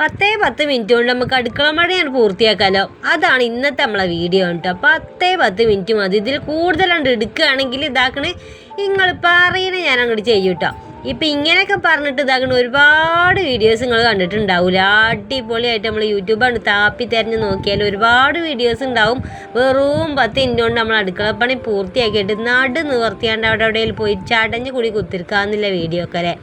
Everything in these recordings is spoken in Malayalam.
പത്തേ പത്ത് മിനിറ്റ് കൊണ്ട് നമുക്ക് അടുക്കള മഴയാണ് പൂർത്തിയാക്കാമല്ലോ അതാണ് ഇന്നത്തെ നമ്മളെ വീഡിയോ കേട്ടോ. പത്തേ പത്ത് മിനിറ്റ് മതി. ഇതിൽ കൂടുതലുണ്ട് എടുക്കുകയാണെങ്കിൽ ഇതാക്കണേ നിങ്ങൾ പറയുന്ന ഞാൻ അങ്ങോട്ട് ചെയ്യും കേട്ടോ ഇപ്പം ഇങ്ങനെയൊക്കെ പറഞ്ഞിട്ട് ഇതാക്കണ ഒരുപാട് വീഡിയോസ് നിങ്ങൾ കണ്ടിട്ടുണ്ടാവില്ല അടിപൊളിയായിട്ട് നമ്മൾ യൂട്യൂബാണ് താപ്പി തിരഞ്ഞ് നോക്കിയാൽ ഒരുപാട് വീഡിയോസ് ഉണ്ടാവും വെറും പത്ത് മിനിറ്റ് കൊണ്ട് നമ്മൾ അടുക്കള പണി പൂർത്തിയാക്കിയിട്ട് നടു നിവർത്തിയാണ്ട് അവിടെ എവിടെയെങ്കിലും പോയി ചടഞ്ഞ് കൂടി കുത്തിരിക്കാന്നില്ല വീഡിയോ ഒക്കെ അല്ലേ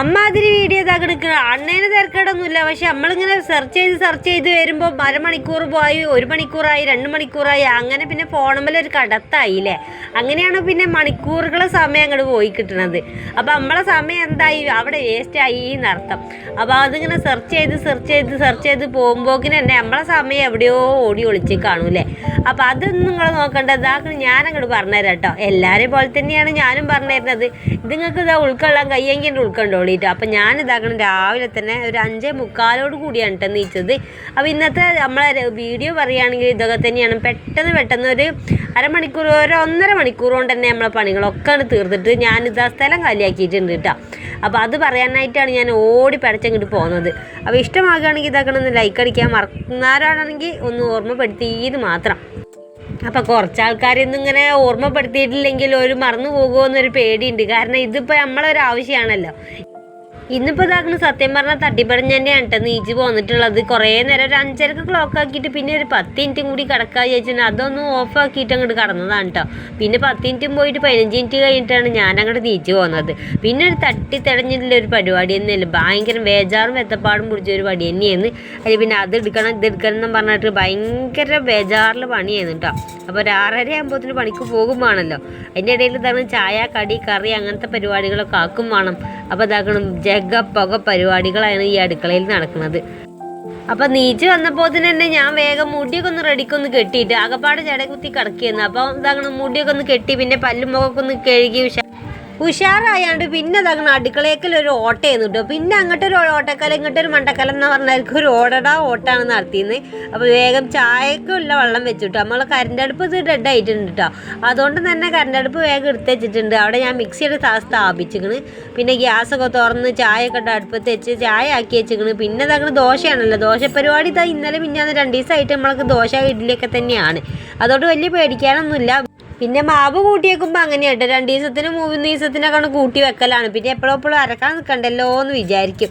അമ്മ അതിന് വീഡിയോ ഇതാക്കി അണ്ണേന് തിരക്കേടൊന്നുമില്ല. പക്ഷെ നമ്മളിങ്ങനെ സെർച്ച് ചെയ്ത് സെർച്ച് ചെയ്ത് വരുമ്പോൾ അരമണിക്കൂർ പോയി ഒരു മണിക്കൂറായി രണ്ട് മണിക്കൂറായി. അങ്ങനെ പിന്നെ ഫോണുമ്പോൾ ഒരു കടത്തായില്ലേ? അങ്ങനെയാണ് പിന്നെ മണിക്കൂറുകളെ സമയം അങ്ങോട്ട് പോയി കിട്ടുന്നത് അപ്പോൾ നമ്മളെ സമയം എന്തായി? അവിടെ വേസ്റ്റായി എന്നർത്ഥം. അപ്പോൾ അതിങ്ങനെ സെർച്ച് ചെയ്ത് സെർച്ച് ചെയ്ത് സെർച്ച് ചെയ്ത് പോകുമ്പോക്കിന് തന്നെ നമ്മളെ സമയം എവിടെയോ ഓടി ഒളിച്ച് കാണൂലേ അപ്പോൾ അതൊന്നും നിങ്ങൾ നോക്കേണ്ടത് ഇതാക്കണം ഞാൻ അങ്ങോട്ട് പറഞ്ഞുതരാം കേട്ടോ. എല്ലാവരെയും പോലെ തന്നെയാണ് ഞാനും പറഞ്ഞു തരുന്നത് ഇത് നിങ്ങൾക്ക് ഇതാ ഉൾക്കൊള്ളാൻ കയ്യെങ്കിൽ ഉൾക്കൊണ്ടോളിട്ടോ അപ്പം ഞാൻ ഇതാക്കണം രാവിലെ തന്നെ ഒരു അഞ്ചേ മുക്കാലോട് കൂടിയാണ് കേട്ടോ നീച്ചത്. അപ്പോൾ ഇന്നത്തെ നമ്മളെ വീഡിയോ പറയുകയാണെങ്കിൽ ഇതൊക്കെ തന്നെയാണ്. പെട്ടെന്ന് പെട്ടെന്ന് ഒരു അരമണിക്കൂർ ഒരു ഒന്നര മണിക്കൂർ കൊണ്ട് തന്നെ നമ്മളെ പണികളൊക്കെ തീർത്തിട്ട് ഞാനിതാ സ്ഥലം കാലിയാക്കിയിട്ടുണ്ട് കേട്ടോ അപ്പോൾ അത് പറയാനായിട്ടാണ് ഞാൻ ഓടി പടച്ചങ്ങോട്ട് പോകുന്നത് അപ്പോൾ ഇഷ്ടമാകുകയാണെങ്കിൽ ഇതാക്കണം ഒന്ന് ലൈക്ക് അടിക്കാൻ മറക്കുന്നവരാണെങ്കിൽ ഒന്ന് ഓർമ്മപ്പെടുത്തിയത് മാത്രം. അപ്പോൾ കുറച്ച് ആൾക്കാരൊന്നും ഇങ്ങനെ ഓർമ്മപ്പെടുത്തിയിട്ടില്ലെങ്കിൽ ഒരു മറന്നു പോകുമോ എന്നൊരു പേടിയുണ്ട്. കാരണം ഇതിപ്പോൾ നമ്മളൊരു ആവശ്യമാണല്ലോ ഇന്നിപ്പോൾ ഇതാക്കുന്ന സത്യം പറഞ്ഞാൽ തട്ടിപ്പടഞ്ഞ് തന്നെയാണ് കേട്ടോ നീച്ച് പോന്നിട്ടുള്ളത്. കുറേ നേരം ഒരു അഞ്ചരക്ക് ക്ലോക്ക് ആക്കിയിട്ട് പിന്നെ ഒരു പത്ത് മിനിറ്റും കൂടി കിടക്കാ ചോദിച്ചിട്ട് അതൊന്നും ഓഫ് ആക്കിയിട്ട് അങ്ങോട്ട് കടന്നതാണ് കേട്ടോ പിന്നെ പത്ത് മിനിറ്റും പോയിട്ട് പതിനഞ്ച് മിനിറ്റ് കഴിഞ്ഞിട്ടാണ് ഞാൻ അങ്ങോട്ട് നീച്ച് പോകുന്നത് പിന്നെ ഒരു തട്ടി തെളിഞ്ഞിട്ടുള്ള ഒരു പരിപാടി തന്നെയല്ല. ഭയങ്കര ബേജാറും വെത്തപ്പാടും പിടിച്ച ഒരു പടി തന്നെയായിരുന്നു. അതിൽ പിന്നെ അത് എടുക്കണം ഇത് എടുക്കണം എന്ന് പറഞ്ഞിട്ട് ഭയങ്കര ബേജാറിൽ പണിയായിരുന്നു കേട്ടോ അപ്പോൾ ഒരു ആറര ആകുമ്പോഴത്തേന് പണിക്ക് പോകും വേണമല്ലോ അതിന്റെ ഇടയിൽ ഇതാണ് ചായ കടി കറി അങ്ങനത്തെ പരിപാടികളൊക്കെ ആക്കും വേണം. അപ്പോൾ ഇതാക്കണം ജഗ പുക പരിപാടികളാണ് ഈ അടുക്കളയിൽ നടക്കുന്നത്. അപ്പൊ നീച്ച് വന്നപ്പോൾ തന്നെ ഞാൻ വേഗം മുടിയൊക്കെ ഒന്ന് റെഡിക്കൊന്ന് കെട്ടിയിട്ട് ആകപ്പാട് ചടകുത്തി കിടക്കിയിരുന്നു അപ്പോൾ ഇതാകണം മുടിയൊക്കെ ഒന്ന് കെട്ടി പിന്നെ പല്ലും മുഖമൊക്കെ ഒന്ന് കഴുകി ഉഷാറായാണ്ട് പിന്നെ തകണ അടുക്കളയേക്കൽ ഒരു ഓട്ടയായിരുന്നു കേട്ടോ പിന്നെ അങ്ങോട്ടൊരു ഓട്ടക്കല ഇങ്ങോട്ടൊരു മണ്ടക്കല എന്ന് പറഞ്ഞാൽ ഒരു ഓടടാ ഓട്ടാണ് നടത്തിയത് അപ്പോൾ വേഗം ചായക്കുള്ള വെള്ളം വെച്ചിട്ടു നമ്മൾ കരണ്ട് അടുപ്പ് ഇത് ഡെഡ് ആയിട്ടുണ്ട് കേട്ടോ അതുകൊണ്ട് തന്നെ കരണ്ട് അടുപ്പ് വേഗം എടുത്ത് വെച്ചിട്ടുണ്ട്. അവിടെ ഞാൻ മിക്സിയുടെ സ്ഥാ സ്ഥാപിച്ചിക്കണ്. പിന്നെ ഗ്യാസൊക്കെ തുറന്ന് ചായയൊക്കെ ഇട്ട് അടുപ്പത്ത് വെച്ച് ചായ ആക്കി വെച്ചിക്കണ്. പിന്നെ തകണ ദോശയാണല്ലോ. ദോശ പരിപാടി ഇതാ ഇന്നലെ പിന്നെ രണ്ട് ദിവസമായിട്ട് നമ്മൾക്ക് ദോശ ഇഡ്ഡലിയൊക്കെ തന്നെയാണ്. അതുകൊണ്ട് വലിയ പേടിക്കാനൊന്നുമില്ല. പിന്നെ മാവ് കൂട്ടി വെക്കുമ്പോൾ അങ്ങനെയാട്ടോ. രണ്ട് ദിവസത്തിന് മൂന്ന് ദിവസത്തിനൊക്കെ കൂട്ടി വെക്കലാണ്. പിന്നെ എപ്പോഴും എപ്പോഴും അരക്കാൻ നിൽക്കണ്ടല്ലോ എന്ന് വിചാരിക്കും.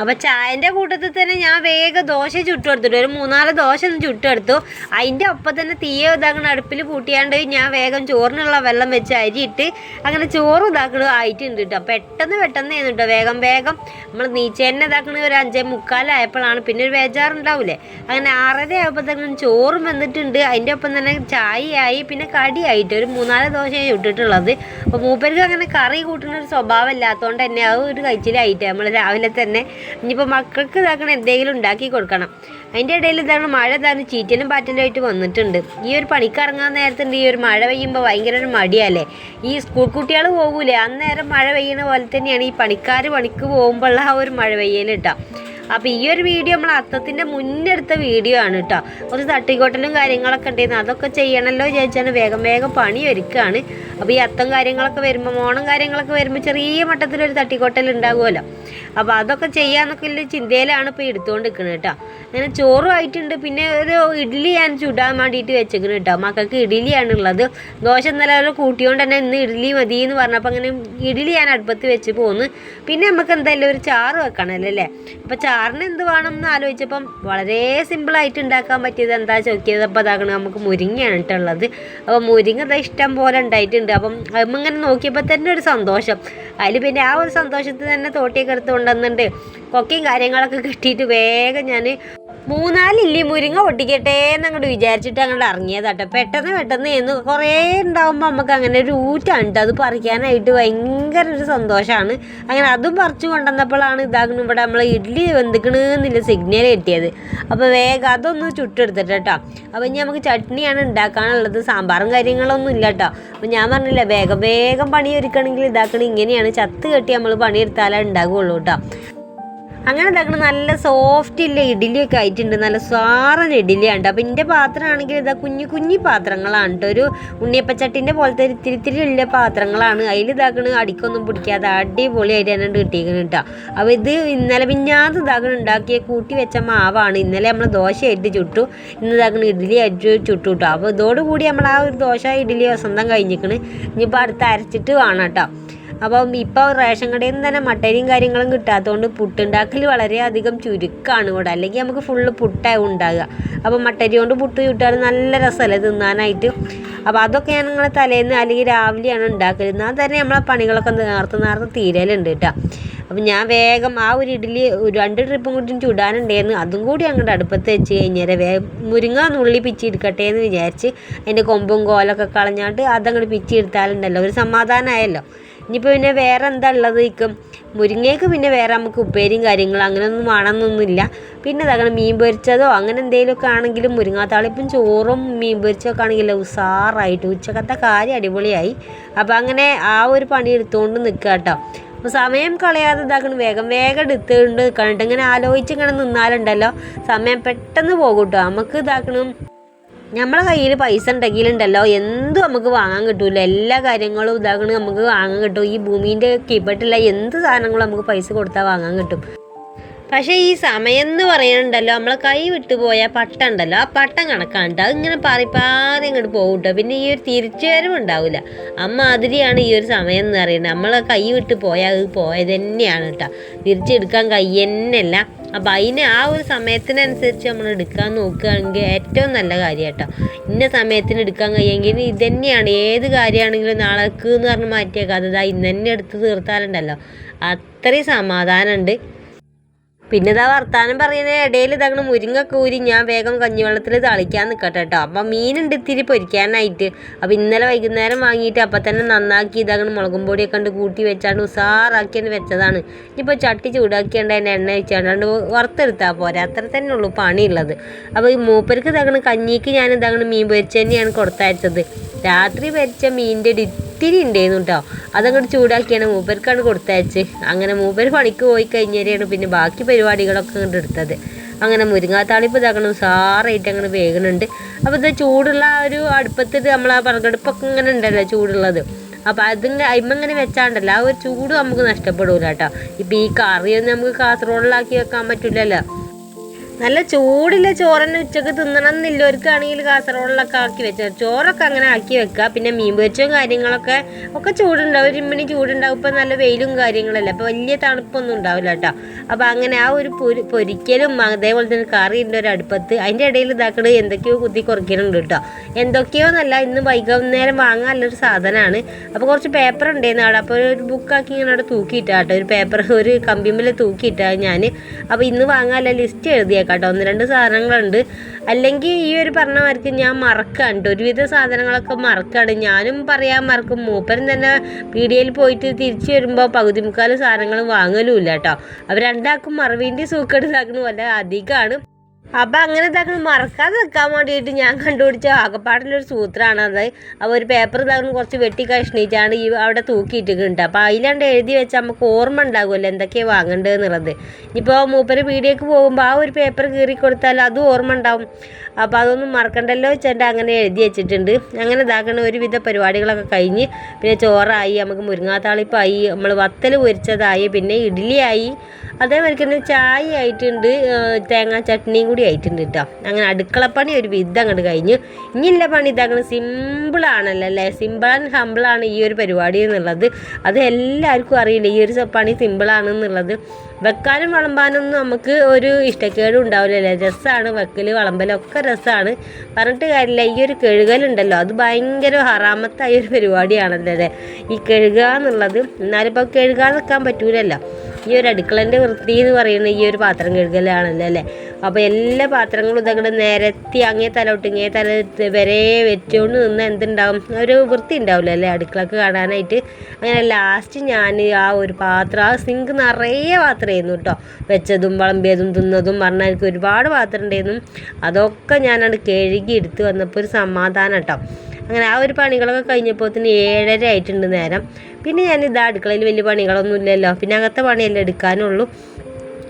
അപ്പോൾ ചായന്റെ കൂട്ടത്തിൽ തന്നെ ഞാൻ വേഗം ദോശ ചുട്ടെടുത്തിട്ട് ഒരു മൂന്നാൽ ദോശ ഒന്ന് ചുട്ടെടുത്തു അതിന്റെ ഒപ്പം തന്നെ തീയ ഇതാക്കണ അടുപ്പിൽ കൂട്ടിയാണ്ട് ഞാൻ വേഗം ചോറിനുള്ള വെള്ളം വെച്ച് അരിയിട്ട് അങ്ങനെ ചോറ് ഇതാക്കണ ആയിട്ടുണ്ട് കേട്ടോ. പെട്ടെന്ന് പെട്ടെന്ന് കേട്ടോ. വേഗം വേഗം നമ്മൾ നീച്ചേനെ ഇതാക്കണ ഒരു അഞ്ചേ മുക്കാലായപ്പോഴാണ് പിന്നെ ഒരു ബേജാറുണ്ടാവില്ലേ അങ്ങനെ ആറര ആയപ്പോഴത്തേക്കും ചോറും വന്നിട്ടുണ്ട്. അതിന്റെ ഒപ്പം തന്നെ ചായയായി പിന്നെ കടിയായിട്ട് ഒരു മൂന്നാൽ ദോശയാണ് ചുട്ടിട്ടുള്ളത്. അപ്പോൾ മൂപ്പർക്ക് അങ്ങനെ കറി കൂട്ടുന്ന ഒരു സ്വഭാവം ഇല്ലാത്തതുകൊണ്ട് തന്നെ ആ ഒരു കഴിച്ചിലായിട്ട്. നമ്മൾ രാവിലെ തന്നെ ഇനിയിപ്പോൾ മക്കൾക്ക് ഇതാക്കണം എന്തെങ്കിലും ഉണ്ടാക്കി കൊടുക്കണം. അതിന്റെ ഇടയിൽ ഇതാണ് മഴ ഇതാണ്. ചീറ്റലും പാറ്റലും ആയിട്ട് വന്നിട്ടുണ്ട്. ഈ ഒരു പണിക്ക് ഇറങ്ങാൻ നേരത്തുണ്ട് ഈ ഒരു മഴ പെയ്യുമ്പോൾ ഭയങ്കര ഒരു മടിയല്ലേ? ഈ സ്കൂൾ കുട്ടികൾ പോകൂലേ? അന്നേരം മഴ പെയ്യുന്ന പോലെ തന്നെയാണ് ഈ പണിക്കാർ പണിക്ക് പോകുമ്പോഴുള്ള ആ ഒരു മഴ പെയ്യൽ കേട്ടോ അപ്പോൾ ഈ ഒരു വീഡിയോ നമ്മൾ അത്തത്തിന്റെ മുന്നെടുത്ത വീഡിയോ ആണ് കേട്ടോ കുറച്ച് തട്ടിക്കോട്ടലും കാര്യങ്ങളൊക്കെ ഉണ്ടായിരുന്നു അതൊക്കെ ചെയ്യണമല്ലോ വിചാരിച്ചാണ് വേഗം വേഗം പണി ഒരുക്കുകയാണ് അപ്പോൾ ഈ അത്തം കാര്യങ്ങളൊക്കെ വരുമ്പോൾ ഓണം കാര്യങ്ങളൊക്കെ വരുമ്പോൾ ചെറിയ മട്ടത്തിലൊരു തട്ടിക്കോട്ടൽ ഉണ്ടാകുമല്ലോ അപ്പോൾ അതൊക്കെ ചെയ്യാമെന്നൊക്കെ ഉള്ള ചിന്തയിലാണ് ഇപ്പോൾ എടുത്തുകൊണ്ട് നിൽക്കുന്നത് കേട്ടോ അങ്ങനെ ചോറും ആയിട്ടുണ്ട് പിന്നെ ഒരു ഇഡ്ഡലി ഞാൻ ചുടാൻ വേണ്ടിയിട്ട് വെച്ചേക്കുന്നത് കേട്ടോ മക്കൾക്ക് ഇഡ്ഡലിയാണ് ഉള്ളത്. ദോശ അവർ കൂട്ടിയോണ്ട് തന്നെ ഇന്ന് ഇഡ്ഡലി മതി എന്ന് പറഞ്ഞപ്പോൾ അങ്ങനെ ഇഡ്ഡലി ഞാൻ അടുപ്പത്ത് വെച്ച് പോന്ന്. പിന്നെ നമുക്ക് എന്തായാലും ഒരു ചാറ് വെക്കണമല്ലോ അല്ലേ? അപ്പോൾ ചാറിന് എന്ത് വേണം എന്ന് ആലോചിച്ചപ്പം വളരെ സിമ്പിളായിട്ട് ഉണ്ടാക്കാൻ പറ്റിയത് എന്താ ചോദിക്കിയത്? അപ്പോൾ അതാകണം നമുക്ക് മുരിങ്ങയാണ് കേട്ടോ ഉള്ളത്. അപ്പോൾ മുരിങ്ങ അത് ഇഷ്ടം പോലെ ഉണ്ടായിട്ടുണ്ട്. അപ്പം ഇങ്ങനെ നോക്കിയപ്പോൾ തന്നെ ഒരു സന്തോഷം. അതിൽ പിന്നെ ആ ഒരു സന്തോഷത്തിൽ തന്നെ തോട്ടിയൊക്കെ എടുത്ത് കൊണ്ടുവന്നിട്ടുണ്ട്. കൊക്കയും കാര്യങ്ങളൊക്കെ കിട്ടിയിട്ട് വേഗം ഞാൻ മൂന്നാലില്ലി മുരിങ്ങ പൊട്ടിക്കട്ടെ എന്നങ്ങോട്ട് വിചാരിച്ചിട്ട് അങ്ങോട്ട് ഇറങ്ങിയതാട്ടെ. പെട്ടെന്ന് പെട്ടെന്ന് എന്ന് കുറേ ഉണ്ടാകുമ്പോൾ നമുക്ക് അങ്ങനെ ഒരു ഊറ്റാണ്. അത് പറിക്കാനായിട്ട് ഭയങ്കര ഒരു സന്തോഷമാണ് അങ്ങനെ അതും പറിച്ചു കൊണ്ടുവന്നപ്പോഴാണ് ഇതാകുന്നു ഇവിടെ നമ്മൾ ഇഡ്ഡലി വെന്തിക്കണെന്നില്ല സിഗ്നൽ കിട്ടിയത്. അപ്പോൾ വേഗം അതൊന്ന് ചുട്ടെടുത്തിട്ട് കേട്ടോ അപ്പോൾ ഇനി നമുക്ക് ചട്നിയാണ് ഉണ്ടാക്കാനുള്ളത്. സാമ്പാറും കാര്യങ്ങളൊന്നും ഇല്ല കേട്ടോ അപ്പോൾ ഞാൻ പറഞ്ഞില്ല വേഗം വേഗം പണി ഒരുക്കണമെങ്കിൽ ഇതാക്കണം ഇങ്ങനെയാണ്. ചത്ത് കെട്ടി നമ്മൾ പണിയെടുത്താലേ ഉണ്ടാകുള്ളൂ കേട്ടോ അങ്ങനെ ഇതാക്കണ നല്ല സോഫ്റ്റ് ഇല്ല ഇഡ്ഡലിയൊക്കെ ആയിട്ടുണ്ട്. നല്ല സാറൻ ഇഡ്ഡലിയാണ് അപ്പം എന്റെ പാത്രമാണെങ്കിൽ ഇതാ കുഞ്ഞു കുഞ്ഞു പാത്രങ്ങളാണ് കേട്ടോ ഒരു ഉണ്ണിയപ്പച്ചട്ടിന്റെ പോലത്തെ ഇത്തിരി ഇത്തിരി ഉള്ള പാത്രങ്ങളാണ്. അതിൽ ഇതാക്കണ അടിക്കൊന്നും പിടിക്കാതെ അടിപൊളിയായിട്ട് തന്നെ കിട്ടിയിരിക്കണം കേട്ടോ അപ്പോൾ ഇത് ഇന്നലെ പിന്നാത് ഇതാക്കണ ഉണ്ടാക്കിയ കൂട്ടി വെച്ച മാവാണ്. ഇന്നലെ നമ്മൾ ദോശയായിട്ട് ചുട്ടു. ഇന്ന് ഇതാക്കണ ഇഡ്ഡലി ആയിട്ട് ചുട്ടു കേട്ടോ അപ്പോൾ ഇതോടുകൂടി നമ്മൾ ആ ഒരു ദോശ ഇഡ്ഡലി സ്വന്തം കഴിഞ്ഞിരിക്കണ് ഇനിയിപ്പോൾ അടുത്ത് അരച്ചിട്ട് വേണം കേട്ടോ അപ്പം ഇപ്പോൾ റേഷൻ കടയിൽ നിന്ന് തന്നെ മട്ടരിയും കാര്യങ്ങളും കിട്ടാത്തതുകൊണ്ട് പുട്ടുണ്ടാക്കൽ വളരെയധികം ചുരുക്കമാണ് ഇവിടെ. അല്ലെങ്കിൽ നമുക്ക് ഫുള്ള് പുട്ടായി ഉണ്ടാകുക അപ്പോൾ മട്ടരി കൊണ്ട് പുട്ട് ചുട്ടാൽ നല്ല രസമല്ലേ തിന്നാനായിട്ട്. അപ്പോൾ അതൊക്കെ ഞാൻ നിങ്ങളെ തലേന്ന് അല്ലെങ്കിൽ രാവിലെയാണ് ഉണ്ടാക്കൽ എന്നാൽ തന്നെ നമ്മളെ പണികളൊക്കെ നേർത്ത് നേർത്ത് തീരലുണ്ട് കേട്ടോ. അപ്പം ഞാൻ വേഗം ആ ഒരു ഇഡ്ഡലി രണ്ട് ട്രിപ്പും കൂടി ചുടാനുണ്ടായിരുന്നു. അതും കൂടി അങ്ങോട്ട് അടുപ്പത്ത് വെച്ച് കഴിഞ്ഞാൽ വേഗം മുരിങ്ങ നുള്ളി പിച്ചെടുക്കട്ടെ എന്ന് വിചാരിച്ച് അതിന്റെ കൊമ്പും കോലൊക്കെ കളഞ്ഞാണ്ട് അതങ്ങോട്ട് പിച്ചെടുത്താലുണ്ടല്ലോ ഒരു സമാധാനമായല്ലോ. ഇനിയിപ്പോൾ പിന്നെ വേറെ എന്താ ഉള്ളത് ഇക്കും മുരിങ്ങയ്ക്ക് പിന്നെ വേറെ നമുക്ക് ഉപ്പേരിയും കാര്യങ്ങളും അങ്ങനെയൊന്നും വേണമെന്നൊന്നുമില്ല. പിന്നെ ഇതാകണം മീൻ പൊരിച്ചതോ അങ്ങനെ എന്തെങ്കിലുമൊക്കെ ആണെങ്കിലും മുരിങ്ങാത്താളിപ്പം ചോറും മീൻ പൊരിച്ചതൊക്കെ ആണെങ്കിൽ ഉസാറായിട്ട് ഉച്ചക്കത്തെ കാര്യം അടിപൊളിയായി. അപ്പോൾ അങ്ങനെ ആ ഒരു പണി എടുത്തുകൊണ്ട് നിൽക്കുക കേട്ടോ. അപ്പോൾ സമയം കളയാതെ ഇതാക്കണം വേഗം വേഗം എടുത്തുകൊണ്ട് നിൽക്കണം ഇങ്ങനെ ആലോചിച്ച് ഇങ്ങനെ നിന്നാലുണ്ടല്ലോ സമയം പെട്ടെന്ന് പോകും കേട്ടോ. നമുക്ക് ഇതാക്കണം നമ്മളെ കയ്യിൽ പൈസ ഉണ്ടെങ്കിലുണ്ടല്ലോ എന്തും നമുക്ക് വാങ്ങാൻ കിട്ടൂല. എല്ലാ കാര്യങ്ങളും ഇതാക്കണ നമുക്ക് വാങ്ങാൻ കിട്ടും. ഈ ഭൂമീന്റെ കീപ്പട്ടുള്ള എന്ത് സാധനങ്ങളും നമുക്ക് പൈസ കൊടുത്താൽ വാങ്ങാൻ കിട്ടും. പക്ഷേ ഈ സമയം എന്ന് പറയുന്നുണ്ടല്ലോ നമ്മളെ കൈ വിട്ടു പോയ പട്ടം ഉണ്ടല്ലോ ആ പട്ടം കണക്കാണ്ട് അതിങ്ങനെ പറിപ്പാതെ ഇങ്ങോട്ട് പോകും കേട്ടോ പിന്നെ ഈ ഒരു തിരിച്ചുവരവ് ഉണ്ടാവില്ല അമ്മാതിരിയാണ് ഈ ഒരു സമയം എന്ന് പറയുന്നത് നമ്മളെ കൈ വിട്ട് പോയാൽ അത് പോയത് തന്നെയാണ് കേട്ടോ തിരിച്ചെടുക്കാൻ കൈ തന്നെയല്ല. അപ്പം അതിന് ആ ഒരു സമയത്തിനനുസരിച്ച് നമ്മൾ എടുക്കാൻ നോക്കുകയാണെങ്കിൽ ഏറ്റവും നല്ല കാര്യം കേട്ടോ ഇന്ന സമയത്തിന് എടുക്കാൻ കഴിയുമെങ്കിൽ ഇത് തന്നെയാണ്. ഏത് കാര്യമാണെങ്കിലും നാളേക്ക് എന്ന് പറഞ്ഞ് മാറ്റിയേക്കാതെ ഇന്ന് തന്നെ എടുത്ത് തീർത്താലുണ്ടല്ലോ. അത്രയും സമാധാനമുണ്ട് പിന്നെ ഇതാ വർത്താനം പറയുന്ന ഇടയിൽ ഇതങ്ങനെ മുരിങ്ങ കൂരി ഞാൻ വേഗം കഞ്ഞിവെള്ളത്തിൽ തളിക്കാൻ നിൽക്കട്ടെ കേട്ടോ അപ്പം മീനുണ്ട് ഇത്തിരി പൊരിക്കാനായിട്ട്. അപ്പം ഇന്നലെ വൈകുന്നേരം വാങ്ങിയിട്ട് അപ്പം തന്നെ നന്നാക്കി ഇതങ്ങനെ മുളകും പൊടിയൊക്കെ ഉണ്ട് കൂട്ടി വെച്ചാണ്ട് ഉസാറാക്കി തന്നെ വെച്ചതാണ്. ഇനിയിപ്പോൾ ചട്ടി ചൂടാക്കിയാണ്ട് അതിന്റെ എണ്ണ വെച്ചാണ്ട് വറുത്തെടുത്താൽ പോരാ. അത്ര തന്നെ ഉള്ളൂ പണിയുള്ളത്. അപ്പോൾ ഈ മൂപ്പർക്ക് ഇതങ്ങ് കഞ്ഞിക്ക് ഞാൻ ഇതങ്ങ് മീൻ പൊരിച്ച് തന്നെയാണ് കൊടുത്തയച്ചത്. രാത്രി പൊരിച്ച മീനിന്റെ ഇത്തിരി ഉണ്ടായിരുന്നു കേട്ടോ അതങ്ങോട്ട് ചൂടാക്കിയാണ് മൂപ്പർക്കാണ് കൊടുത്തയച്ച്. അങ്ങനെ മൂപ്പർ പണിക്ക് പോയി കഴിഞ്ഞേരെയാണ് പിന്നെ ബാക്കി പരിപാടികളൊക്കെ അങ്ങോട്ട് എടുത്തത്. അങ്ങനെ മുരിങ്ങാത്താളിപ്പ് ഇതാക്കണം സാറായിട്ട് അങ്ങനെ വേഗണുണ്ട് അപ്പോൾ ഇത് ചൂടുള്ള ഒരു അടുപ്പത്തിൽ നമ്മൾ ആ പറകടുപ്പൊക്കെ ഇങ്ങനെ ഉണ്ടല്ലോ ചൂടുള്ളത്. അപ്പോൾ അതിങ്ങനെ അയിമങ്ങനെ വെച്ചാണ്ടല്ലോ. ആ ഒരു ചൂട് നമുക്ക് നഷ്ടപ്പെടൂല കേട്ടോ ഇപ്പം ഈ കറിയൊന്നും നമുക്ക് കാസറോളിലാക്കി വെക്കാൻ പറ്റില്ലല്ലോ നല്ല ചൂടില്ല ചോറന്നെ ഉച്ചയ്ക്ക് തിന്നണം എന്നില്ലവർക്കാണെങ്കിൽ കാസറോളിലൊക്കെ ആക്കി വെച്ചാൽ ചോറൊക്കെ അങ്ങനെ ആക്കി വെക്കുക പിന്നെ മീൻ പൊരിച്ചും കാര്യങ്ങളൊക്കെ ഒക്കെ ചൂടുണ്ടാവും. ഒരു ഇമ്മിണി ചൂടുണ്ടാവും. ഇപ്പം നല്ല വെയിലും കാര്യങ്ങളല്ല. അപ്പോൾ വലിയ തണുപ്പൊന്നും ഉണ്ടാവില്ല കേട്ടോ. അപ്പോൾ അങ്ങനെ ആ ഒരു പൊരി പൊരിക്കലും അതേപോലെ തന്നെ കറി ഒരു അടുപ്പത്ത് അതിന്റെ ഇടയിൽ ഇതാക്കണ എന്തൊക്കെയോ കുത്തി കുറയ്ക്കണുണ്ട് കേട്ടോ. എന്തൊക്കെയോ എന്നല്ല ഇന്ന് വൈകുന്നേരം വാങ്ങാൻ നല്ലൊരു സാധനമാണ്. അപ്പോൾ കുറച്ച് പേപ്പർ ഉണ്ടായിരുന്നു അവിടെ. അപ്പോൾ ഒരു ബുക്കാക്കി ഇങ്ങനെ അവിടെ തൂക്കിയിട്ടാ കേട്ടോ. ഒരു പേപ്പർ ഒരു കമ്പിമ്മൽ തൂക്കിയിട്ടാ ഞാൻ അപ്പോൾ ഇന്ന് വാങ്ങാനുള്ള ലിസ്റ്റ് എഴുതിയേക്കാം കേട്ടോ. ഒന്ന് രണ്ട് സാധനങ്ങളുണ്ട്. അല്ലെങ്കിൽ ഈ ഒരു പറഞ്ഞമാർക്ക് ഞാൻ മറക്കാണ് കേട്ടോ ഒരുവിധ സാധനങ്ങളൊക്കെ മറക്കാണ്. ഞാനും പറയാൻ മറക്കും. മൂപ്പരും തന്നെ പീടികയിൽ പോയിട്ട് തിരിച്ചു വരുമ്പോൾ പകുതി മുക്കാൽ സാധനങ്ങൾ വാങ്ങലുമില്ല കേട്ടോ അവർ രണ്ടാൾക്കും മറവിന്റെ സൂക്കേട് പോലെ അധികമാണ് അപ്പം അങ്ങനെ ഇതാക്കണം മറക്കാതെ നിൽക്കാൻ വേണ്ടിയിട്ട് ഞാൻ കണ്ടുപിടിച്ച ആകപ്പാടിലൊരു സൂത്രമാണ് അത് അപ്പോൾ ഒരു പേപ്പർ ഇതാക്കണം കുറച്ച് വെട്ടി കഷ്ണിച്ചാണ് ഈ അവിടെ തൂക്കിയിട്ടിട്ടുണ്ട്. അപ്പോൾ അതിലാണ്ട് എഴുതി വെച്ചാൽ നമുക്ക് ഓർമ്മ ഉണ്ടാകുമല്ലോ എന്തൊക്കെയാണ് വാങ്ങേണ്ടതെന്നുള്ളത് ഇപ്പോൾ മൂപ്പര് പീടിയേക്ക് പോകുമ്പോൾ ആ ഒരു പേപ്പർ കീറി കൊടുത്താൽ അതും ഓർമ്മ ഉണ്ടാവും. അപ്പോൾ അതൊന്നും മറക്കണ്ടല്ലോ വെച്ചിട്ട് അങ്ങനെ എഴുതി വെച്ചിട്ടുണ്ട്. അങ്ങനെ ഇതാക്കണ ഒരുവിധ പരിപാടികളൊക്കെ കഴിഞ്ഞ് പിന്നെ ചോറായി നമുക്ക് മുരിങ്ങാത്താളിപ്പായി നമ്മൾ വത്തൽ പൊരിച്ചതായി പിന്നെ ഇഡ്ഡലിയായി അതേപോലെ തന്നെ ചായ ആയിട്ടുണ്ട് തേങ്ങാ ചട്നിയും കൂടി ആയിട്ടുണ്ട് കേട്ടോ അങ്ങനെ അടുക്കളപ്പണി ഒരു വിധം അങ്ങോട്ട് കഴിഞ്ഞു. ഇനിയുള്ള പണി ഇതാക്കണം സിമ്പിളാണല്ലോ അല്ലേ? സിമ്പിൾ ആൻഡ് ഹമ്പിളാണ് ഈ ഒരു പരിപാടി എന്നുള്ളത്. അത് എല്ലാവർക്കും അറിയില്ല? ഈ ഒരു പണി സിമ്പിളാണെന്നുള്ളത് വെക്കാനും വിളമ്പാനൊന്നും നമുക്ക് ഒരു ഇഷ്ടക്കേടും ഉണ്ടാവില്ലല്ലേ. രസമാണ് വെക്കൽ വിളമ്പലൊക്കെ രസമാണ് പറഞ്ഞിട്ട് കാര്യമില്ല ഈ ഒരു കഴുകലുണ്ടല്ലോ അത് ഭയങ്കര ഹറാമത്തായ ഒരു പരിപാടിയാണല്ലോ അല്ലേ ഈ കഴുകുക എന്നുള്ളത് എന്നാലിപ്പോൾ കഴുകാതെ നിൽക്കാൻ പറ്റൂലല്ലോ. ഈ ഒരു അടുക്കളന്റെ വൃത്തി എന്ന് പറയുന്നത് ഈ ഒരു പാത്രം കഴുകലാണല്ലോ അല്ലേ? അപ്പോൾ എല്ലാ പാത്രങ്ങളും ഇതങ്ങോട്ട് നിരത്തി അങ്ങേ തലോട്ട് ഇങ്ങേ തല വരെ വെച്ചുകൊണ്ട് നിന്ന് എന്തുണ്ടാവും? ഒരു വൃത്തി ഉണ്ടാവില്ല അല്ലേ? അടുക്കളക്ക് കാണാനായിട്ട്. അങ്ങനെ ലാസ്റ്റ് ഞാൻ ആ ഒരു പാത്രം ആ സിങ്ക് നിറയെ പാത്രമായിരുന്നു കേട്ടോ. വെച്ചതും വിളമ്പിയതും തിന്നതും പറഞ്ഞാൽ എനിക്ക് ഒരുപാട് പാത്രം ഉണ്ടായിരുന്നു അതൊക്കെ ഞാനത് കഴുകി എടുത്ത് വന്നപ്പോൾ ഒരു സമാധാനം കേട്ടോ. അങ്ങനെ ആ ഒരു പണികളൊക്കെ കഴിഞ്ഞപ്പോൾ തന്നെ ഏഴര ആയിട്ടുണ്ട് നേരം. പിന്നെ ഞാൻ ഇതാ അടുക്കളയിൽ വലിയ പണികളൊന്നും ഇല്ലല്ലോ പിന്നെ അങ്ങനത്തെ പണിയല്ലേ എടുക്കാനുള്ളൂ.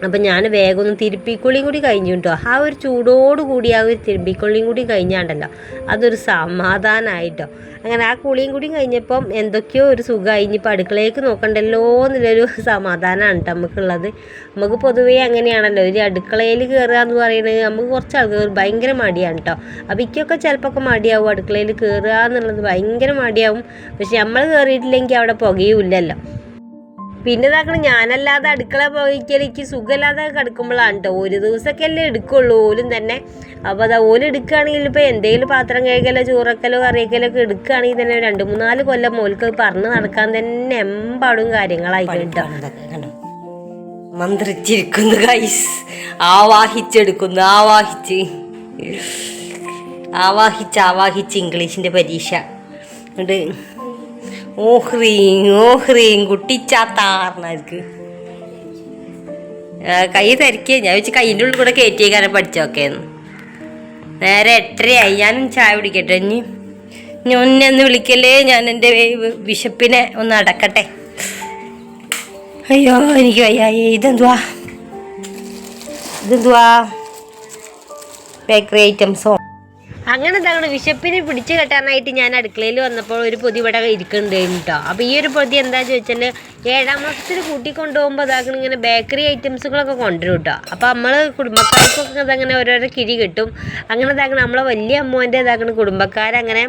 അപ്പം ഞാൻ വേഗം ഒന്ന് തിരുപ്പിക്കുള്ളിയും കൂടി കഴിഞ്ഞു കേട്ടോ. ആ ഒരു ചൂടോട് കൂടി ആ ഒരു തിരുപ്പിക്കുള്ളിയും കൂടി കഴിഞ്ഞാണ്ടല്ലോ. അതൊരു സമാധാനമായിട്ടോ അങ്ങനെ ആ കുളിയും കൂടി കഴിഞ്ഞപ്പം എന്തൊക്കെയോ ഒരു സുഖമായി. ഇനിയിപ്പോൾ അടുക്കളയിലേക്ക് നോക്കണ്ടല്ലോ എന്നുള്ളൊരു സമാധാനമാണ് കേട്ടോ നമുക്കുള്ളത് നമുക്ക് പൊതുവേ അങ്ങനെയാണല്ലോ. ഒരു അടുക്കളയിൽ കയറുക എന്ന് പറയുന്നത് നമുക്ക് കുറച്ച് ആൾക്കാർ ഭയങ്കര മടിയാണ് കേട്ടോ അപ്പോൾ ഇക്കൊക്കെ ചിലപ്പോൾ ഒക്കെ മടിയാവും അടുക്കളയിൽ കയറുക എന്നുള്ളത് ഭയങ്കര മടിയാവും. പക്ഷെ നമ്മൾ കയറിയിട്ടില്ലെങ്കിൽ അവിടെ പുകയുമില്ലല്ലോ. പിന്നെ ഇതാക്കണം ഞാനല്ലാതെ അടുക്കള പോയിക്കലേക്ക് സുഖമില്ലാതെ കിടക്കുമ്പോഴാണ് കേട്ടോ ഒരു ദിവസമൊക്കെ അല്ലേ എടുക്കുള്ളൂ ഓലും തന്നെ. അപ്പോൾ അതാ ഓൽ എടുക്കുകയാണെങ്കിൽ ഇപ്പോൾ എന്തെങ്കിലും പാത്രം കഴുകലോ ചോറക്കലോ കറിയക്കലോ ഒക്കെ എടുക്കുകയാണെങ്കിൽ തന്നെ രണ്ട് മൂന്നാൽ കൊല്ലം മോൾക്ക് പറഞ്ഞ് നടക്കാൻ തന്നെ എമ്പാടും കേട്ടോ. കണ്ടോ? മന്ത്രിച്ചിരിക്കുന്നു ഗൈസ് ആവാഹിച്ചെടുക്കുന്നു ആവാഹിച്ച്. ആവാഹിച്ച് ആവാഹിച്ച് ഇംഗ്ലീഷിന്റെ പരീക്ഷ. എന്നിട്ട് ഓഹ്രീം ഓഹ്രീം കുട്ടിച്ചാത്താർന്നാർക്ക്. കൈ തിരക്കിയ. ഞാൻ വെച്ച് കൈന്റെ ഉള്ളിൽ കൂടെ കയറ്റിയേക്കാനെ പഠിച്ചോക്കേന്ന് നേരെ എട്ടരയായി. ഞാനും ചായ കുടിക്കട്ടെ. ഇനി ഒന്ന് വിളിക്കല്ലേ? ഞാൻ എന്റെ വിശപ്പിനെ ഒന്ന് അടക്കട്ടെ. അയ്യോ എനിക്ക് വയ്യായി ഇതെന്തുവാ? ഇതെന്തുവാ? ബേക്കറി ഐറ്റംസോ? അങ്ങനെ എന്താണ് വിശപ്പിനെ പിടിച്ചു കെട്ടാനായിട്ട് ഞാൻ അടുക്കളയിൽ വന്നപ്പോൾ ഒരു പൊതി ഇവിടെ ഇരിക്കുന്നുണ്ടായിരുന്നു കേട്ടോ അപ്പോൾ ഈ ഒരു പൊതി എന്താ ചോദിച്ചാൽ ഏഴാം മാസത്തിൽ കൂട്ടിക്കൊണ്ടുപോകുമ്പോൾ അതാകണം ഇങ്ങനെ ബേക്കറി ഐറ്റംസുകളൊക്കെ കൊണ്ടുവരും കേട്ടോ അപ്പോൾ നമ്മൾ കുടുംബക്കാർക്കൊക്കെ അതങ്ങനെ ഓരോരോ കിഴി കിട്ടും. അങ്ങനെ ഇതാക്കണം നമ്മളെ വലിയ അമ്മോന്റെ ഇതാക്കണം കുടുംബക്കാരങ്ങനെ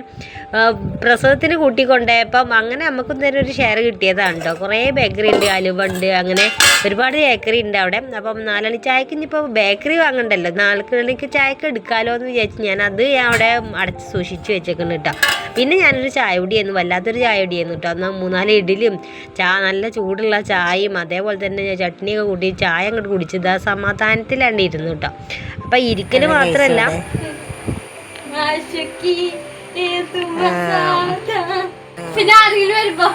പ്രസവത്തിന് കൂട്ടിക്കൊണ്ടുപോയപ്പം അങ്ങനെ നമുക്കും തന്നെ ഒരു ഷെയർ കിട്ടിയതാണ് കേട്ടോ കുറേ ബേക്കറി ഉണ്ട് അലുവ ഉണ്ട് അങ്ങനെ ഒരുപാട് ബേക്കറി ഉണ്ട് അവിടെ. അപ്പം നാലണി ചായക്ക് ഇനിയിപ്പോൾ ബേക്കറി വാങ്ങണ്ടല്ലോ. നാൽക്കണിക്ക് ചായക്ക് എടുക്കാമല്ലോ എന്ന് വിചാരിച്ച് ഞാൻ അത് അവിടെ അടച്ച് സൂക്ഷിച്ച് വെച്ചേക്കുന്നു കേട്ടോ പിന്നെ ഞാനൊരു ചായ കുടിയായിരുന്നു വല്ലാത്തൊരു ചായ കുടിയായിരുന്നു കേട്ടോ എന്നാൽ മൂന്നാൽ ഇഡലിയും ചാ നല്ല ചൂടുള്ള ചായയും അതേപോലെ തന്നെ ഞാൻ ചട്നിയൊക്കെ കൂട്ടി ചായ അങ്ങോട്ട് കുടിച്ചത് ആ സമാധാനത്തിലാണ് ഇരുന്നു കേട്ടോ അപ്പം ഇരിക്കൽ മാത്രമല്ല പിന്നെ ആരെങ്കിലും വരുമ്പോ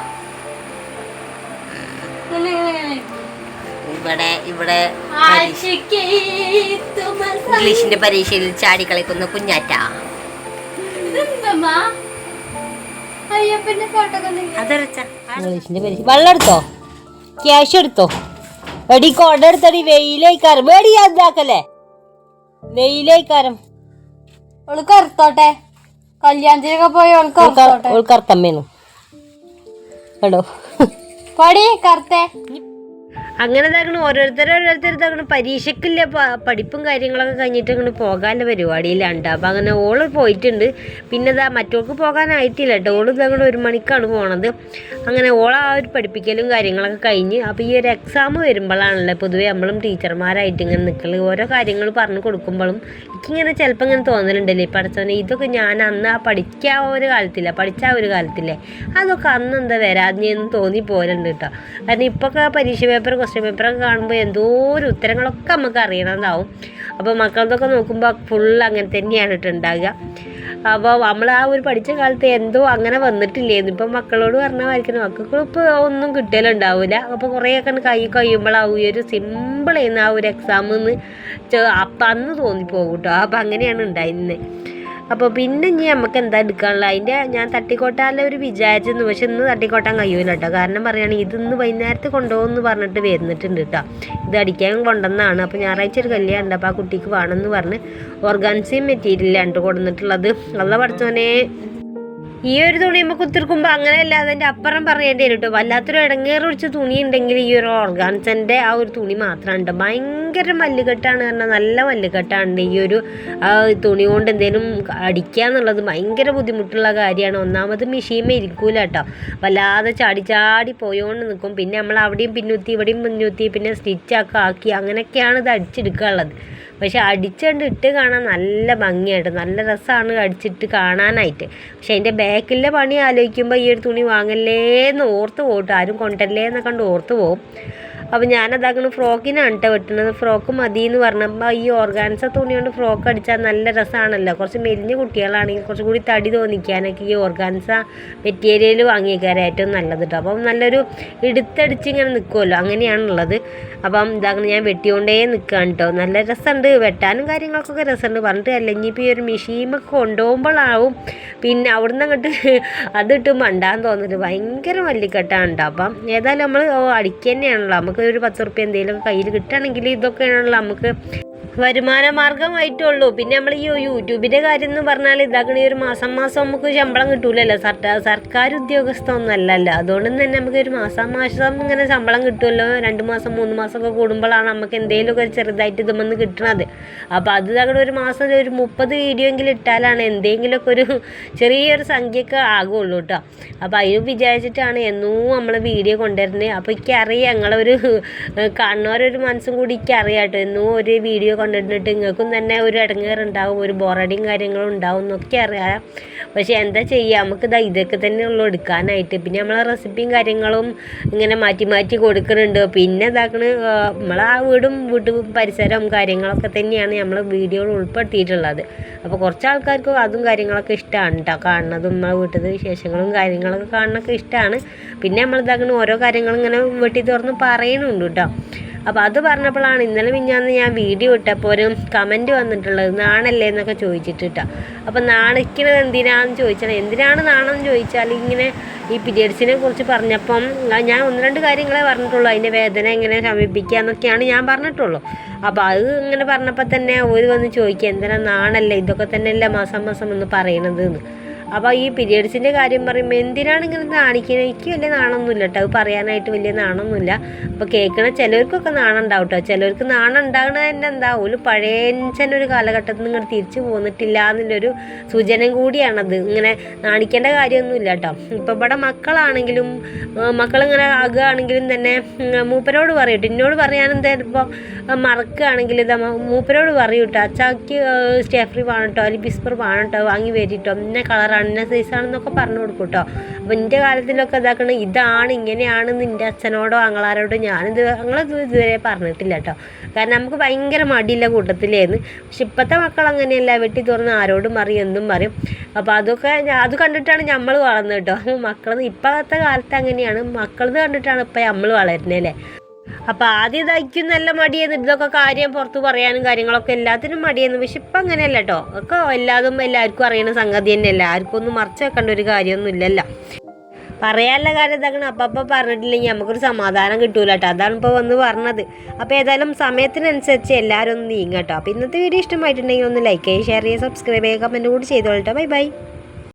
ഇവിടെ ഇവിടെ ഇംഗ്ലീഷിന്റെ പരീക്ഷയിൽ ചാടി കളിക്കുന്ന കുഞ്ഞാറ്റ. ഇംഗ്ലീഷിന്റെ പരീക്ഷ വെള്ളം എടുത്തോ? ക്യാഷ് എടുത്തോ? എടി കൊട എടുത്തടി വെയിലേക്കാരം. വേടി ഇതാക്കല്ലേ? വെയിലേക്കാരം. അവൾ കറുത്തോട്ടെ. കല്യാണത്തിനൊക്കെ പോയി അവൾ കറുത്തോട്ടെ. കറുത്തമ്മേന്നു. കേട്ടോ പടി കറുത്തേ. അങ്ങനെ തകണ് ഓരോരുത്തർ ഓരോരുത്തർ ഇതാക്കണം പരീക്ഷയ്ക്കില്ല പഠിപ്പും കാര്യങ്ങളൊക്കെ കഴിഞ്ഞിട്ട് അങ്ങനെ പോകാനുള്ള പരിപാടിയിലാണ്ട് അപ്പം അങ്ങനെ ഓൾ പോയിട്ടുണ്ട്. പിന്നെ ഇതാ മറ്റോൾക്ക് പോകാനായിട്ടില്ല കേട്ടോ. ഓൾ ഇതാക്കണം ഒരു മണിക്കാണ് പോണത്. അങ്ങനെ ഓള ആ ഒരു പഠിപ്പിക്കലും കാര്യങ്ങളൊക്കെ കഴിഞ്ഞ് അപ്പോൾ ഈ ഒരു എക്സാം വരുമ്പോഴാണല്ലോ പൊതുവേ നമ്മളും ടീച്ചർമാരായിട്ട് ഇങ്ങനെ നിൽക്കൽ ഓരോ കാര്യങ്ങൾ പറഞ്ഞു കൊടുക്കുമ്പോഴും എനിക്കിങ്ങനെ ചിലപ്പോൾ ഇങ്ങനെ തോന്നലുണ്ടല്ലേ. പഠിച്ചവനെ ഇതൊക്കെ ഞാൻ അന്ന് ആ പഠിക്കാൻ ഒരു കാലത്തില്ല പഠിച്ച ഒരു കാലത്തില്ലേ. അതൊക്കെ അന്ന് എന്താ വരാതെ തോന്നി പോലുണ്ട് കേട്ടോ. കാരണം ഇപ്പോഴൊക്കെ പരീക്ഷ പേപ്പർ ക്വസ്റ്റ്യൻ പേപ്പറൊക്കെ കാണുമ്പോൾ എന്തോ ഒരു ഉത്തരങ്ങളൊക്കെ നമുക്ക് അറിയണതാവും. അപ്പോൾ മക്കളതൊക്കെ നോക്കുമ്പോൾ ഫുൾ അങ്ങനെ തന്നെയാണ് ഉണ്ടാകുക അപ്പോൾ നമ്മൾ ആ ഒരു പഠിച്ച കാലത്ത് എന്തോ അങ്ങനെ വന്നിട്ടില്ലായിരുന്നു ഇപ്പം മക്കളോട് പറഞ്ഞാൽ വായിക്കണം മക്കൾക്ക് ഇപ്പോൾ ഒന്നും കിട്ടലുണ്ടാവില്ല അപ്പോൾ കുറേയൊക്കെ കൈ കഴിയുമ്പോഴാവും ഈ ഒരു സിമ്പിളായിരുന്നു ആ ഒരു എക്സാം എന്ന് അപ്പം അന്ന് തോന്നിപ്പോകും കേട്ടോ അപ്പം അങ്ങനെയാണ് ഉണ്ടായിരുന്നത് അപ്പോൾ പിന്നെ ഇനി നമുക്ക് എന്താ എടുക്കാനുള്ള അതിന്റെ ഞാൻ തട്ടിക്കോട്ടാലെ ഒരു വിചാരിച്ചിരുന്നു. പക്ഷെ ഇന്ന് തട്ടിക്കോട്ടാൻ കഴിയൂല കേട്ടോ കാരണം പറയുകയാണെങ്കിൽ ഇതിന്ന് വൈകുന്നേരത്ത് കൊണ്ടുപോകുമെന്ന് പറഞ്ഞിട്ട് വരുന്നിട്ടുണ്ട് കേട്ടോ ഇത് അടിക്കാൻ കൊണ്ടുവന്നാണ് അപ്പോൾ ഞായറാഴ്ച ഒരു കല്യാണം ഉണ്ട് അപ്പോൾ ആ കുട്ടിക്ക് വേണമെന്ന് പറഞ്ഞ് ഓർഗാൻസിയും മെറ്റീരിയലാണ് കേട്ടോ കൊടുത്തിട്ടുള്ളത് അള്ള പഠിച്ചോനെ ഈ ഒരു തുണിയുമ്പോൾ കുത്തിർക്കുമ്പോൾ അങ്ങനെയല്ല അതിന്റെ അപ്പുറം പറയേണ്ടി വരും കേട്ടോ വല്ലാത്തൊരു ഇടങ്ങേറ് പിടിച്ച തുണി ഉണ്ടെങ്കിൽ ഈ ഒരു ഓർഗാൻസിന്റെ ആ ഒരു തുണി മാത്രമാണ് കേട്ടോ ഭയങ്കര മല്ലുകെട്ടാണ് കാരണം നല്ല മല്ലുകെട്ടാണ് ഈ ഒരു തുണി കൊണ്ട് എന്തെങ്കിലും അടിക്കുക എന്നുള്ളത് ഭയങ്കര ബുദ്ധിമുട്ടുള്ള കാര്യമാണ്. ഒന്നാമത് മെഷീമേ ഇരിക്കൂല കേട്ടോ വല്ലാതെ ചാടി ചാടി പോയോണ്ട് നിൽക്കും പിന്നെ നമ്മൾ അവിടെയും പിന്നുത്തി ഇവിടെയും പിന്നുത്തി പിന്നെ സ്റ്റിച്ചൊക്കെ ആക്കി അങ്ങനെയൊക്കെയാണ് ഇത് അടിച്ചെടുക്കാനുള്ളത്. പക്ഷെ അടിച്ചുകൊണ്ട് ഇട്ട് കാണാൻ നല്ല ഭംഗിയായിട്ട് നല്ല രസമാണ് അടിച്ചിട്ട് കാണാനായിട്ട്. പക്ഷെ അതിന്റെ ബാക്കിലെ പണി ആലോചിക്കുമ്പോൾ ഈ ഒരു തുണി വാങ്ങല്ലേ എന്ന് ഓർത്ത് പോകട്ടോ ആരും കൊണ്ടല്ലേ എന്നൊക്കെ കണ്ട് ഓർത്ത് പോകും അപ്പോൾ ഞാനതാക്കണ ഫ്രോക്കിനാണ് കേട്ടോ വെട്ടുന്നത് ഫ്രോക്ക് മതി എന്ന് പറഞ്ഞപ്പോൾ ഈ ഓർഗാൻസ തുണി കൊണ്ട് ഫ്രോക്ക് അടിച്ചാൽ നല്ല രസമാണല്ലോ കുറച്ച് മെലിഞ്ഞ കുട്ടികളാണെങ്കിൽ കുറച്ചും കൂടി തടി തോന്നിക്കാനൊക്കെ ഈ ഓർഗാൻസ മെറ്റീരിയൽ വാങ്ങിയേക്കാരം ഏറ്റവും നല്ലത് കേട്ടോ അപ്പം നല്ലൊരു എടുത്തടിച്ച് ഇങ്ങനെ നിൽക്കുമല്ലോ അങ്ങനെയാണുള്ളത്. അപ്പം ഇതാക്കണം ഞാൻ വെട്ടിക്കൊണ്ടേ നിൽക്കുകയാണ് കേട്ടോ നല്ല രസമുണ്ട് വെട്ടാനും കാര്യങ്ങൾക്കൊക്കെ രസമുണ്ട് പറഞ്ഞിട്ട് അല്ലെങ്കിൽ ഇപ്പോൾ ഈ ഒരു മെഷീമൊക്കെ കൊണ്ടുപോകുമ്പോഴാവും പിന്നെ അവിടുന്ന് അങ്ങോട്ട് അതിട്ട് മണ്ടാൻ തോന്നിട്ട് ഭയങ്കര മല്ലിക്കെട്ടാണ് കേട്ടോ അപ്പം ഏതായാലും നമ്മൾ അടിക്കുക തന്നെയാണല്ലോ നമുക്ക് നമുക്ക് ഒരു പത്ത് റുപ്യ എന്തെങ്കിലും കയ്യിൽ കിട്ടുകയാണെങ്കിൽ ഇതൊക്കെയാണല്ലോ നമുക്ക് വരുമാന മാർഗമായിട്ടുള്ളൂ പിന്നെ നമ്മൾ ഈ യൂട്യൂബിന്റെ കാര്യം എന്ന് പറഞ്ഞാൽ ഇതാക്കണ ഈ ഒരു മാസം മാസം നമുക്ക് ശമ്പളം കിട്ടൂലല്ലോ. സർക്കാർ സർക്കാർ ഉദ്യോഗസ്ഥ അല്ലല്ലോ. അതുകൊണ്ട് തന്നെ നമുക്ക് ഒരു മാസം മാസം ഇങ്ങനെ ശമ്പളം കിട്ടുമല്ലോ രണ്ട് മാസം മൂന്ന് മാസമൊക്കെ കൂടുമ്പോഴാണ് നമുക്ക് എന്തെങ്കിലുമൊക്കെ ചെറുതായിട്ട് ഇതുമെന്ന് കിട്ടണത്. അപ്പോൾ അത് ഇതാക്കണ ഒരു മാസം ഒരു മുപ്പത് വീഡിയോ എങ്കിലും ഇട്ടാലാണ് എന്തെങ്കിലുമൊക്കെ ഒരു ചെറിയൊരു സംഖ്യയൊക്കെ ആകുള്ളൂ കേട്ടോ. അപ്പോൾ അതിന് വിചാരിച്ചിട്ടാണ് എന്നും നമ്മൾ വീഡിയോ കൊണ്ടുവരുന്നത് അപ്പോൾ എനിക്കറിയാം ഞങ്ങളൊരു കാണുന്നവരൊരു മനസ്സും കൂടി എനിക്കറിയാം കേട്ടോ. എന്നും ഒരു വീഡിയോ കൊണ്ടുവന്നിട്ട് നിങ്ങൾക്കും തന്നെ ഒരു ഇടങ്ങേറുണ്ടാവും ഒരു ബോറടിയും കാര്യങ്ങളും ഉണ്ടാവും എന്നൊക്കെ അറിയാം. പക്ഷേ എന്താ ചെയ്യുക നമുക്ക് ഇതാ ഇതൊക്കെ തന്നെ ഉള്ളൂ എടുക്കാനായിട്ട്. പിന്നെ നമ്മളെ റെസിപ്പിയും കാര്യങ്ങളും ഇങ്ങനെ മാറ്റി മാറ്റി കൊടുക്കുന്നുണ്ട്. പിന്നെ ഇതാക്കണ് നമ്മളെ ആ വീടും വീട്ടു പരിസരവും കാര്യങ്ങളൊക്കെ തന്നെയാണ് നമ്മൾ വീഡിയോയിൽ ഉൾപ്പെടുത്തിയിട്ടുള്ളത്. അപ്പോൾ കുറച്ച് ആൾക്കാർക്ക് അതും കാര്യങ്ങളൊക്കെ ഇഷ്ടമാണ് കേട്ടോ കാണുന്നതും നമ്മളെ വീട്ടിൽ വിശേഷങ്ങളും കാര്യങ്ങളൊക്കെ കാണുന്നൊക്കെ ഇഷ്ടമാണ് പിന്നെ നമ്മൾ ഇതാക്കണ ഓരോ കാര്യങ്ങളും ഇങ്ങനെ വെട്ടി തുറന്ന് പറയുന്നുണ്ട് കേട്ടോ അപ്പോൾ അത് പറഞ്ഞപ്പോഴാണ് ഇന്നലെ മിഞ്ഞാന്ന് ഞാൻ വീഡിയോ ഇട്ടപ്പോൾ ഒരു കമന്റ് വന്നിട്ടുള്ളത് നാണല്ലേ എന്നൊക്കെ ചോദിച്ചിട്ട് അപ്പോൾ നാണിക്കണത് എന്തിനാണെന്ന് ചോദിച്ചാൽ എന്തിനാണ് നാണം ചോദിച്ചാൽ ഇങ്ങനെ ഈ പീരിയഡ്സിനെ കുറിച്ച് പറഞ്ഞപ്പം ഞാൻ ഒന്ന് രണ്ട് കാര്യങ്ങളെ പറഞ്ഞിട്ടുള്ളൂ അതിന്റെ വേദന എങ്ങനെ ശമിപ്പിക്കുക എന്നൊക്കെയാണ് ഞാൻ പറഞ്ഞിട്ടുള്ളൂ. അപ്പോൾ അത് ഇങ്ങനെ പറഞ്ഞപ്പോൾ തന്നെ ഒരു വന്ന് ചോദിക്കുക എന്തിനാ നാണല്ലേ? ഇതൊക്കെ തന്നെയല്ലേ മാസം മാസം എന്ന് പറയണത് എന്ന്. അപ്പോൾ ഈ പീരിയഡ്സിന്റെ കാര്യം പറയുമ്പോൾ എന്തിനാണ് ഇങ്ങനെ കാണിക്കുന്നത് എനിക്ക് വലിയ നാണമൊന്നുമില്ല കേട്ടോ. അത് പറയാനായിട്ട് വലിയ നാണമൊന്നുമില്ല അപ്പോൾ കേൾക്കണ ചിലർക്കൊക്കെ നാണം ഉണ്ടാവും കേട്ടോ. ചിലർക്ക് നാണം തന്നെ എന്താ ഒരു പഴയഞ്ചൻ ഒരു കാലഘട്ടത്തിൽ നിന്ന് ഇങ്ങനെ തിരിച്ചു പോന്നിട്ടില്ല എന്നുള്ളൊരു സൂചനയും കൂടിയാണത്. ഇങ്ങനെ നാണിക്കേണ്ട കാര്യമൊന്നുമില്ല കേട്ടോ. ഇപ്പോൾ ഇവിടെ മക്കളാണെങ്കിലും മക്കളിങ്ങനെ ആകുകയാണെങ്കിലും തന്നെ മൂപ്പരോട് പറയും കേട്ടോ. എന്നോട് പറയാനും ചിലപ്പോൾ മറക്കുകയാണെങ്കിൽ ഇതാ മൂപ്പരോട് പറയും കേട്ടോ. അച്ചാക്ക് സ്റ്റേഫ്രി വേണം കേട്ടോ. അല്ലെങ്കിൽ ബിസ്പർ വേണം കേട്ടോ. വാങ്ങി വരിട്ടോ. ഇന്ന കളറാണ് ഇന്ന സൈസാണെന്നൊക്കെ പറഞ്ഞു കൊടുക്കും കേട്ടോ അപ്പോൾ എന്റെ കാലത്തിലൊക്കെ ഇതാക്കണം ഇതാണ് ഇങ്ങനെയാണെന്ന് എന്റെ അച്ഛനോടോ അങ്ങളാരോടോ ഞാനിത് ഞങ്ങളത് ഇതുവരെ പറഞ്ഞിട്ടില്ല കേട്ടോ കാരണം നമുക്ക് ഭയങ്കര മടിയില്ല കൂട്ടത്തിലേന്ന്. പക്ഷെ ഇപ്പോഴത്തെ മക്കൾ അങ്ങനെയല്ല. വെട്ടി തുറന്ന് ആരോടും പറയും എന്തും പറയും. അപ്പോൾ അതൊക്കെ അത് കണ്ടിട്ടാണ് നമ്മൾ വളർന്നത് കേട്ടോ മക്കൾ ഇപ്പോഴത്തെ കാലത്ത് അങ്ങനെയാണ്. മക്കളത് കണ്ടിട്ടാണ് ഇപ്പം നമ്മൾ വളരുന്നത് അല്ലേ? അപ്പം ആദ്യം ഇതായിരിക്കും നല്ല മടിയെന്ന് ഇതൊക്കെ കാര്യം പുറത്ത് പറയാനും കാര്യങ്ങളൊക്കെ എല്ലാത്തിനും മടിയെന്ന്. പക്ഷെ ഇപ്പം അങ്ങനെയല്ല കേട്ടോ. ഒക്കെ എല്ലാതും എല്ലാവർക്കും അറിയണ സംഗതി തന്നെയല്ല. ആർക്കും ഒന്നും മറച്ചു വെക്കേണ്ട ഒരു കാര്യമൊന്നും ഇല്ലല്ലോ. പറയാനുള്ള കാര്യം ഇതാക്കണം അപ്പം അപ്പം പറഞ്ഞിട്ടില്ലെങ്കിൽ നമുക്കൊരു സമാധാനം കിട്ടൂല കേട്ടോ. അതാണ് ഇപ്പോൾ വന്ന് പറഞ്ഞത്. അപ്പോൾ ഏതായാലും സമയത്തിനനുസരിച്ച് എല്ലാവരും ഒന്ന് നീങ്ങട്ടോ അപ്പോൾ ഇന്നത്തെ വീഡിയോ ഇഷ്ടമായിട്ടുണ്ടെങ്കിൽ ഒന്ന് ലൈക്ക് ചെയ്യുക ഷെയർ ചെയ്യുക. സബ്സ്ക്രൈബ് ചെയ്യുക കമന്റ് കൂടി ചെയ്തോളട്ടോ ബൈ ബൈ.